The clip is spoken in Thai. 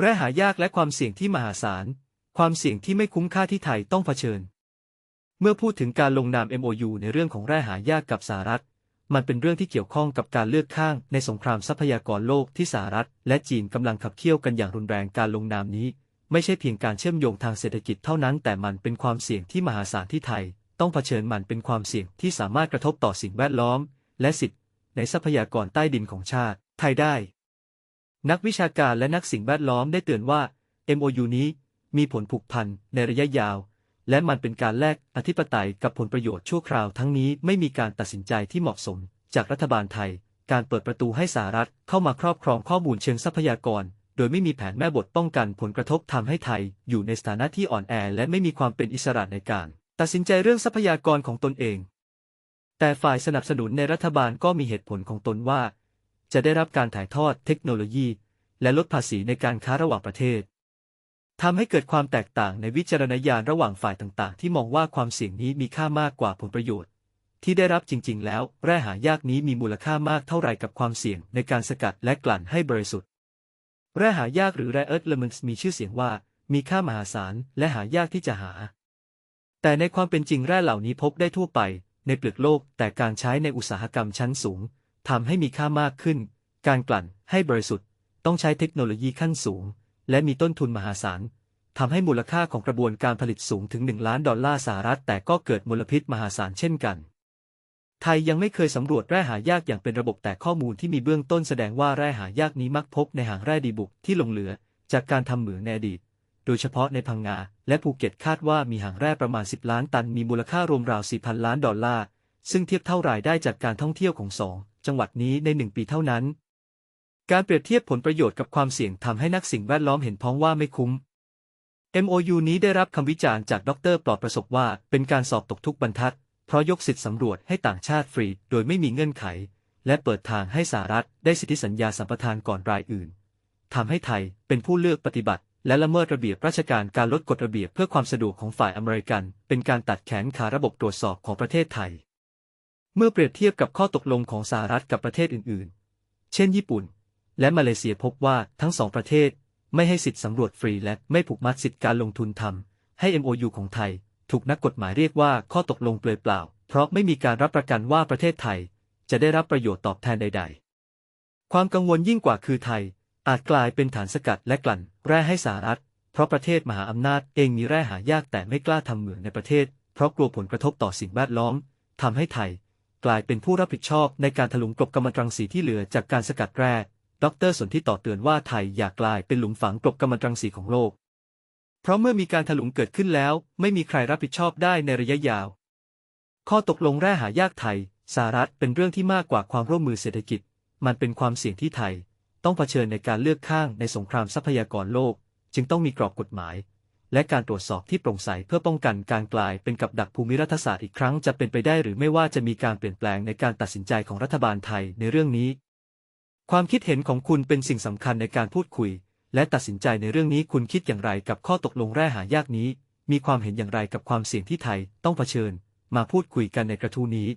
แร่หายากและความเสี่ยงที่มหาศาล ความเสี่ยงที่ไม่คุ้มค่าที่ไทยต้องเผชิญ เมื่อพูดถึงการลงนาม MOU ในเรื่องของแร่หายากกับสหรัฐ มันเป็นเรื่องที่เกี่ยวข้องกับการเลือกข้างในสงครามทรัพยากรโลกที่สหรัฐ และจีนกำลังขับเคี่ยวกันอย่างรุนแรงการลงนามนี้ ไม่ใช่เพียงการเชื่อมโยงทางเศรษฐกิจเท่านั้น แต่มันเป็นความเสี่ยงที่มหาศาลที่ไทย ต้องเผชิญมันเป็นความเสี่ยงที่สามารถกระทบต่อสิ่งแวดล้อม และสิทธิในทรัพยากรใต้ดินของชาติไทยได้ นักวิชาการและนักสิ่งแวดล้อมได้เตือนว่า MOU นี้มีผลผูกพันในระยะยาว และมันเป็นการแลกอธิปไตยกับผลประโยชน์ชั่วคราวทั้งนี้ไม่มีการตัดสินใจที่เหมาะสม จากรัฐบาลไทย การเปิดประตูให้สหรัฐเข้ามาครอบครองข้อมูลเชิงทรัพยากร โดยไม่มีแผนแม่บทป้องกันผลกระทบทำให้ไทย อยู่ในสถานะที่อ่อนแอ และไม่มีความเป็นอิสระในการ ตัดสินใจเรื่องทรัพยากรของตนเอง แต่ฝ่ายสนับสนุนในรัฐบาลก็มีเหตุผลของตนว่า จะได้รับการถ่ายทอดเทคโนโลยี และลดภาษีในการค้าระหว่างประเทศทำให้เกิดความแตกต่างในวิจารณญาณระหว่างฝ่ายต่างๆ ที่มองว่าความเสี่ยงนี้มีค่ามากกว่าผลประโยชน์ ที่ได้รับจริง ๆ แล้ว แร่หายากนี้มีมูลค่ามากเท่าไหร่กับความเสี่ยงในการสกัดและกลั่นให้บริสุทธิ์ แร่หายากหรือแร่เอิร์ธเลมนส์มีชื่อเสียงว่า มีค่ามหาศาลและหายากที่จะหา แต่ในความเป็นจริงแร่เหล่านี้พบได้ทั่วไป ในเปลือกโลกแต่การใช้ในอุตสาหกรรมชั้นสูง ทำให้มีค่ามากขึ้น การกลั่นให้บริสุทธิ์ ต้องใช้เทคโนโลยีขั้นสูง และมีต้นทุนมหาศาลทำให้มูลค่าของกระบวนการผลิตสูงถึง 1 ล้านดอลลาร์สหรัฐ แต่ก็เกิดมลพิษมหาศาลเช่นกัน ไทยยังไม่เคยสำรวจแร่หายากอย่างเป็นระบบแต่ข้อมูลที่มีเบื้องต้นแสดงว่าแร่หายากนี้มักพบในหางแร่ดีบุกที่หลงเหลือ จากการทำเหมืองในอดีต โดยเฉพาะในพังงาและภูเก็ตคาดว่ามีหางแร่ประมาณ 10 ล้านตันมีมูลค่ารวมราว 4,000 ล้านดอลลาร์ ซึ่งเทียบเท่ารายได้จากการท่องเที่ยวของสอง จังหวัดนี้ในหนึ่งปีเท่านั้น การเปรียบเทียบผลประโยชน์กับความเสี่ยงทำให้นักสิ่งแวดล้อมเห็นพ้องว่าไม่คุ้ม MOU นี้ได้รับคำวิจารณ์จากดรปลอดประสบว่าเป็นการสอบตกทุกบรรทัด เพราะยกสิทธิสำรวจให้ต่างชาติฟรี โดยไม่มีเงื่อนไข และเปิดทางให้สหรัฐได้สิทธิสัญญาสัมปทานก่อนรายอื่นทำให้ไทยเป็นผู้เลือกปฏิบัติ และละเมิดระเบียบราชการการลดกฎระเบียบเพื่อความสะดวกของฝ่ายอเมริกัน เป็นการตัดแขนขาระบบตรวจสอบของประเทศไทย เมื่อเปรียบเทียบกับข้อตกลงของสหรัฐกับประเทศอื่นๆ เช่นญี่ปุ่น และมาเลเซียพบว่าทั้งสองประเทศไม่ให้สิทธิสำรวจฟรีและไม่ผูกมัดสิทธิการลงทุนทำให้ MOU ของไทย ถูกนักกฎหมายเรียกว่าข้อตกลงเปลือยเปล่า เพราะไม่มีการรับประกันว่าประเทศไทย จะได้รับประโยชน์ตอบแทนใด ๆ ความกังวลยิ่งกว่าคือไทย อาจกลายเป็นฐานสกัดและกลั่นแร่ให้สหรัฐ เพราะประเทศมหาอำนาจเองมีแร่หายากแต่ไม่กล้าทำเหมืองในประเทศ เพราะกลัวผลกระทบต่อสิ่งแวดล้อมทำให้ไทย กลายเป็นผู้รับผิดชอบในการถลุงกลบกัมมันตรังสีที่เหลือจากการสกัดแร่ดรสนที่ต่อเตือนว่าไทยอยากกลายเป็นหลุมฝังกลบกัมมันตรังสีของโลก เพราะเมื่อมีการถลุงเกิดขึ้นแล้ว ไม่มีใครรับผิดชอบได้ในระยะยาว ข้อตกลงแร่หายากไทยสหรัฐเป็นเรื่องที่มากกว่าความร่วมมือเศรษฐกิจ มันเป็นความเสี่ยงที่ไทย ต้องเผชิญในการเลือกข้างในสงครามทรัพยากรโลก จึงต้องมีกรอบกฎหมาย และการตรวจสอบที่โปร่งใสเพื่อป้องกันการกลายเป็นกับดักภูมิรัฐศาสตร์อีกครั้งจะเป็นไปได้หรือไม่ว่าจะมีการเปลี่ยนแปลงในการตัดสินใจของรัฐบาลไทยในเรื่องนี้ ความคิดเห็นของคุณเป็นสิ่งสำคัญในการพูดคุย และตัดสินใจในเรื่องนี้คุณคิดอย่างไรกับข้อตกลงแร่หายากนี้ มีความเห็นอย่างไรกับความเสี่ยงที่ไทยต้องเผชิญ มาพูดคุยกันในกระทู้นี้